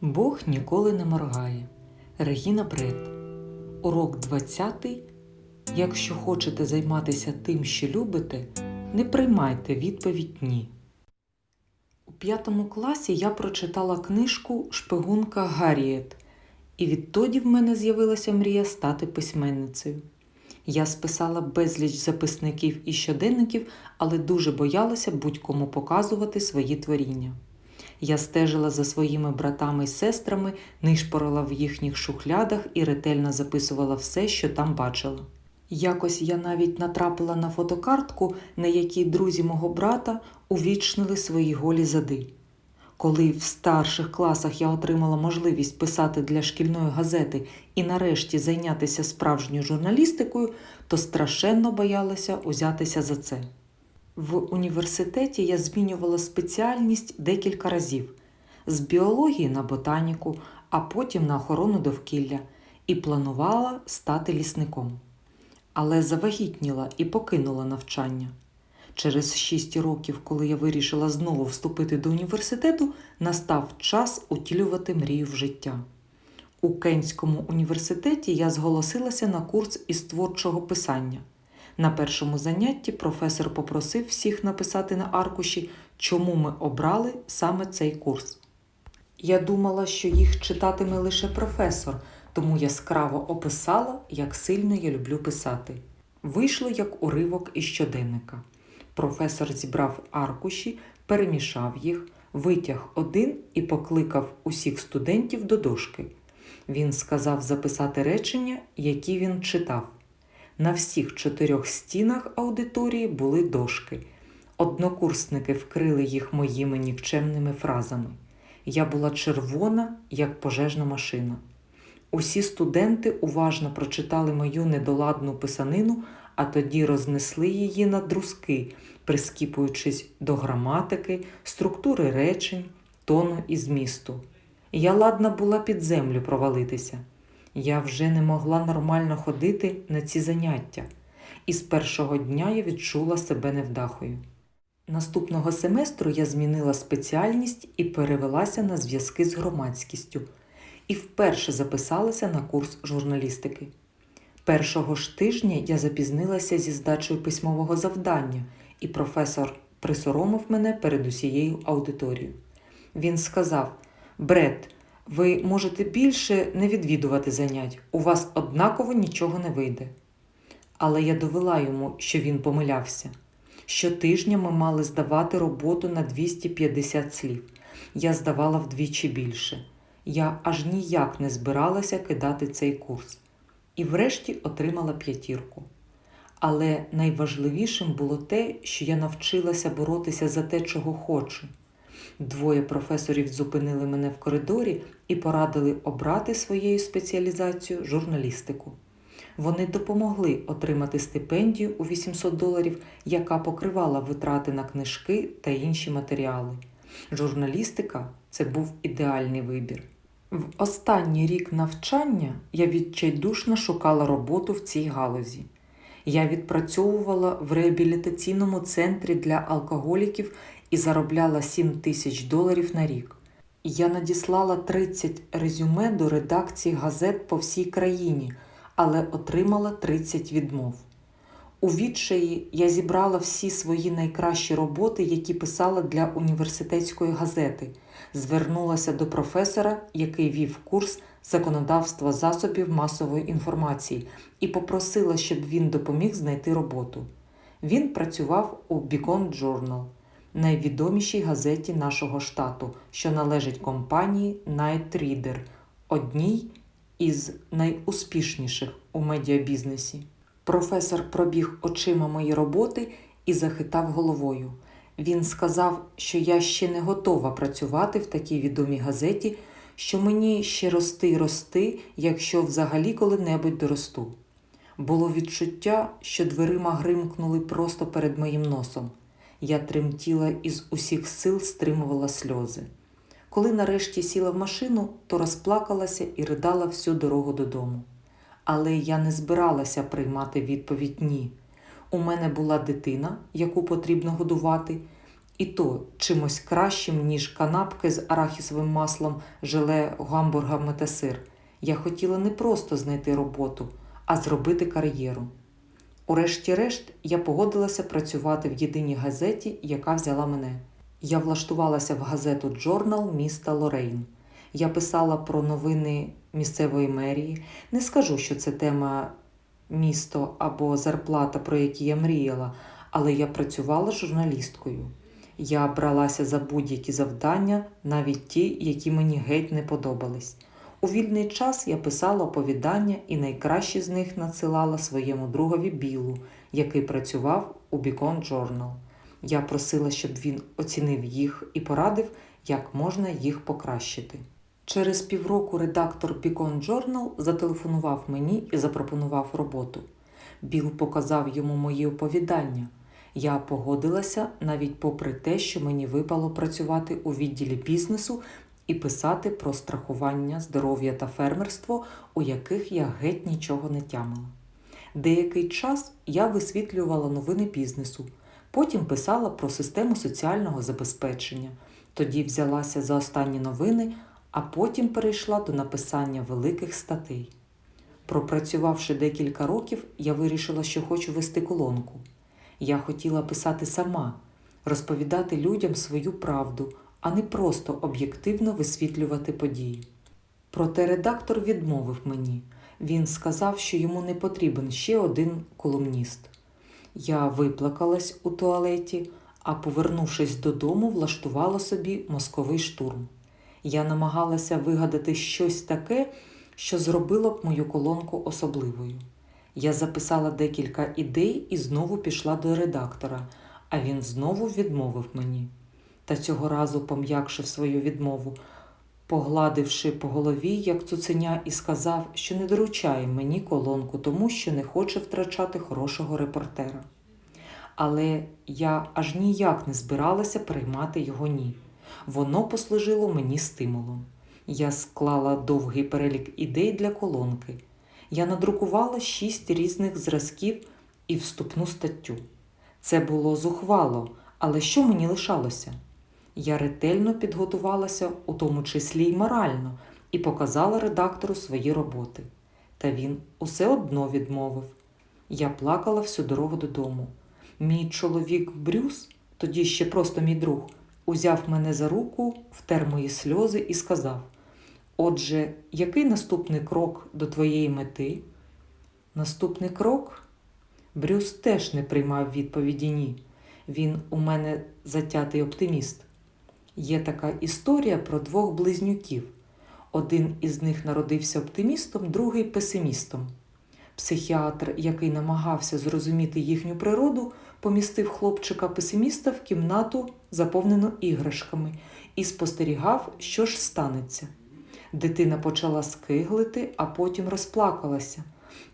Бог ніколи не моргає. Регіна Бред. Урок 20. Якщо хочете займатися тим, що любите, не приймайте відповідь ні. У п'ятому класі я прочитала книжку Шпигунка Гарріет, і відтоді в мене з'явилася мрія стати письменницею. Я списала безліч записників і щоденників, але дуже боялася будь-кому показувати свої творіння. Я стежила за своїми братами і сестрами, нишпорила в їхніх шухлядах і ретельно записувала все, що там бачила. Якось я навіть натрапила на фотокартку, на якій друзі мого брата увічнили свої голі зади. Коли в старших класах я отримала можливість писати для шкільної газети і нарешті зайнятися справжньою журналістикою, то страшенно боялася узятися за це. В університеті я змінювала спеціальність декілька разів з біології на ботаніку, а потім на охорону довкілля, і планувала стати лісником. Але завагітніла і покинула навчання. Через шість років, коли я вирішила знову вступити до університету, настав час утілювати мрію в життя. У Кенському університеті я зголосилася на курс із творчого писання. На першому занятті професор попросив всіх написати на аркуші, чому ми обрали саме цей курс. Я думала, що їх читатиме лише професор, тому яскраво описала, як сильно я люблю писати. Вийшло як уривок із щоденника. Професор зібрав аркуші, перемішав їх, витяг один і покликав усіх студентів до дошки. Він сказав записати речення, які він читав. На всіх чотирьох стінах аудиторії були дошки. Однокурсники вкрили їх моїми нікчемними фразами. Я була червона, як пожежна машина. Усі студенти уважно прочитали мою недоладну писанину, а тоді рознесли її на друзки, прискіпуючись до граматики, структури речень, тону і змісту. Я ладна була під землю провалитися. Я вже не могла нормально ходити на ці заняття, і з першого дня я відчула себе невдахою. Наступного семестру я змінила спеціальність і перевелася на зв'язки з громадськістю, і вперше записалася на курс журналістики. Першого ж тижня я запізнилася зі здачею письмового завдання, і професор присоромив мене перед усією аудиторією. Він сказав: Бред, ви можете більше не відвідувати занять, у вас однаково нічого не вийде. Але я довела йому, що він помилявся. Щотижня ми мали здавати роботу на 250 слів. Я здавала вдвічі більше. Я аж ніяк не збиралася кидати цей курс. І врешті отримала п'ятірку. Але найважливішим було те, що я навчилася боротися за те, чого хочу. Двоє професорів зупинили мене в коридорі і порадили обрати своєю спеціалізацією журналістику. Вони допомогли отримати стипендію у 800 доларів, яка покривала витрати на книжки та інші матеріали. Журналістика це був ідеальний вибір. В останній рік навчання я відчайдушно шукала роботу в цій галузі. Я відпрацьовувала в реабілітаційному центрі для алкоголіків і заробляла 7 тисяч доларів на рік. Я надіслала 30 резюме до редакції газет по всій країні, але отримала 30 відмов. У відчаї я зібрала всі свої найкращі роботи, які писала для університетської газети, звернулася до професора, який вів курс законодавства засобів масової інформації, і попросила, щоб він допоміг знайти роботу. Він працював у Beacon Journal, найвідомішій газеті нашого штату, що належить компанії Night Reader, одній із найуспішніших у медіабізнесі. Професор пробіг очима мої роботи і захитав головою. Він сказав, що я ще не готова працювати в такій відомій газеті, що мені ще рости й рости, якщо взагалі коли-небудь доросту. Було відчуття, що дверима гримкнули просто перед моїм носом. Я тремтіла і з усіх сил стримувала сльози. Коли нарешті сіла в машину, то розплакалася і ридала всю дорогу додому. Але я не збиралася приймати відповідь ні. У мене була дитина, яку потрібно годувати, І то чимось кращим, ніж канапки з арахісовим маслом, желе, гамбургами та сир. Я хотіла не просто знайти роботу, а зробити кар'єру. Урешті-решт, я погодилася працювати в єдиній газеті, яка взяла мене. Я влаштувалася в газету Джорнал міста Лорейн. Я писала про новини місцевої мерії. Не скажу, що це тема місто або зарплата, про які я мріяла, але я працювала журналісткою. Я бралася за будь-які завдання, навіть ті, які мені геть не подобались. У вільний час я писала оповідання і найкращі з них надсилала своєму другові Білу, який працював у Beacon Journal. Я просила, щоб він оцінив їх і порадив, як можна їх покращити. Через півроку редактор Beacon Journal зателефонував мені і запропонував роботу. Біл показав йому мої оповідання. Я погодилася навіть попри те, що мені випало працювати у відділі бізнесу і писати про страхування, здоров'я та фермерство, у яких я геть нічого не тямила. Деякий час я висвітлювала новини бізнесу, потім писала про систему соціального забезпечення, тоді взялася за останні новини, а потім перейшла до написання великих статей. Пропрацювавши декілька років, я вирішила, що хочу вести колонку. Я хотіла писати сама, розповідати людям свою правду, а не просто об'єктивно висвітлювати події. Проте редактор відмовив мені. Він сказав, що йому не потрібен ще один колумніст. Я виплакалась у туалеті, а повернувшись додому, влаштувала собі мозковий штурм. Я намагалася вигадати щось таке, що зробило б мою колонку особливою. Я записала декілька ідей і знову пішла до редактора, а він знову відмовив мені. Та цього разу пом'якшив свою відмову, погладивши по голові, як цуценя, і сказав, що не доручає мені колонку, тому що не хоче втрачати хорошого репортера. Але я аж ніяк не збиралася приймати його ні. Воно послужило мені стимулом. Я склала довгий перелік ідей для колонки. Я надрукувала шість різних зразків і вступну статтю. Це було зухвало, але що мені лишалося? Я ретельно підготувалася, у тому числі й морально, і показала редактору свої роботи. Та він усе одно відмовив. Я плакала всю дорогу додому. Мій чоловік Брюс, тоді ще просто мій друг, узяв мене за руку, втер мої сльози і сказав: Отже, який наступний крок до твоєї мети? Наступний крок? Брюс теж не приймав відповіді ні. Він у мене затятий оптиміст. Є така історія про двох близнюків. Один із них народився оптимістом, другий песимістом. Психіатр, який намагався зрозуміти їхню природу, помістив хлопчика песиміста в кімнату, заповнену іграшками, і спостерігав, що ж станеться. Дитина почала скиглити, а потім розплакалася.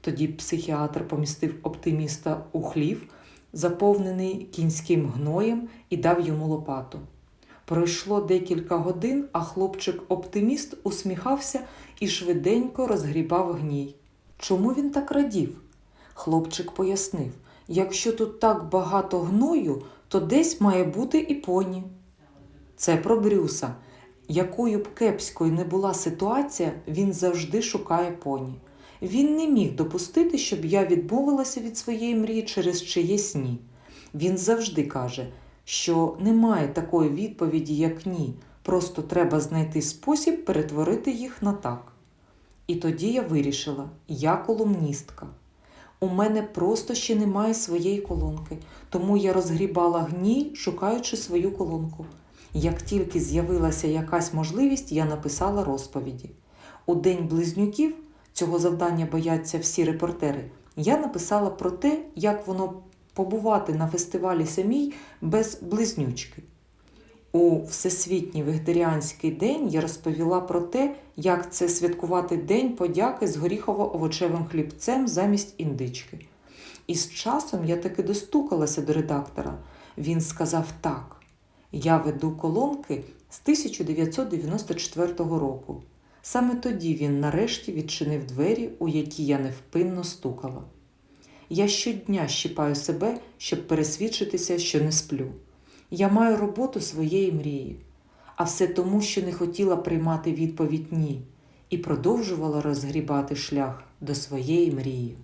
Тоді психіатр помістив оптиміста у хлів, заповнений кінським гноєм, і дав йому лопату. Пройшло декілька годин, а хлопчик-оптиміст усміхався і швиденько розгрібав гній. Чому він так радів? Хлопчик пояснив якщо тут так багато гною, то десь має бути і поні. Це про Брюса. Якою б кепською не була ситуація, він завжди шукає поні. Він не міг допустити, щоб я відмовилася від своєї мрії через чиєсь ні. Він завжди каже, що немає такої відповіді, як ні, просто треба знайти спосіб перетворити їх на так. І тоді я вирішила, я колумністка. У мене просто ще немає своєї колонки, тому я розгрібала гній, шукаючи свою колонку. Як тільки з'явилася якась можливість, я написала розповіді. У День близнюків цього завдання бояться всі репортери. Я написала про те, як воно побувати на фестивалі самій без близнючки. У Всесвітній вегетаріанський день я розповіла про те, як це святкувати День подяки з горіхово-овочевим хлібцем замість індички. І з часом я таки достукалася до редактора. Він сказав так. Я веду колонки з 1994 року. Саме тоді він нарешті відчинив двері, у які я невпинно стукала. Я щодня щіпаю себе, щоб пересвідчитися, що не сплю. Я маю роботу своєї мрії, а все тому, що не хотіла приймати відповідь ні і продовжувала розгрібати шлях до своєї мрії.